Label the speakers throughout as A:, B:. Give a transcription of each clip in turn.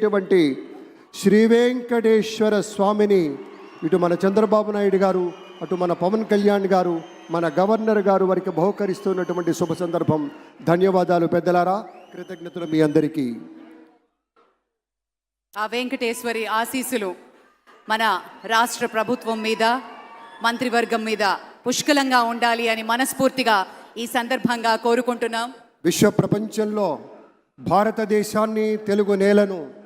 A: ఇటువంటి శ్రీ వెంకటేశ్వర స్వామిని ఇటు మన చంద్రబాబు నాయుడు గారు అటు మన పవన్ కళ్యాణ్ గారు మన గవర్నర్ గారు వారికి బహుకరిస్తున్నటువంటి శుభ సందర్భం. ధన్యవాదాలు పెద్దలారా. కృతజ్ఞతలు మీ అందరికీ.
B: ఆ వెంకటేశ్వరి ఆశీస్సులు మన రాష్ట్ర ప్రభుత్వం మీద మంత్రివర్గం మీద పుష్కలంగా ఉండాలి అని మనస్ఫూర్తిగా ఈ సందర్భంగా కోరుకుంటున్నాం.
A: విశ్వ ప్రపంచంలో భారతదేశాన్ని తెలుగు నేలను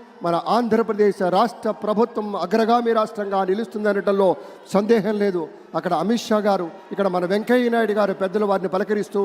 A: మన ఆంధ్రప్రదేశ్ రాష్ట్ర ప్రభుత్వం అగ్రగామి రాష్ట్రంగా నిలుస్తుందనటంలో సందేహం లేదు. అక్కడ అమిత్ షా గారు ఇక్కడ మన వెంకయ్య నాయుడు గారు పెద్దలు వారిని పలకరిస్తూ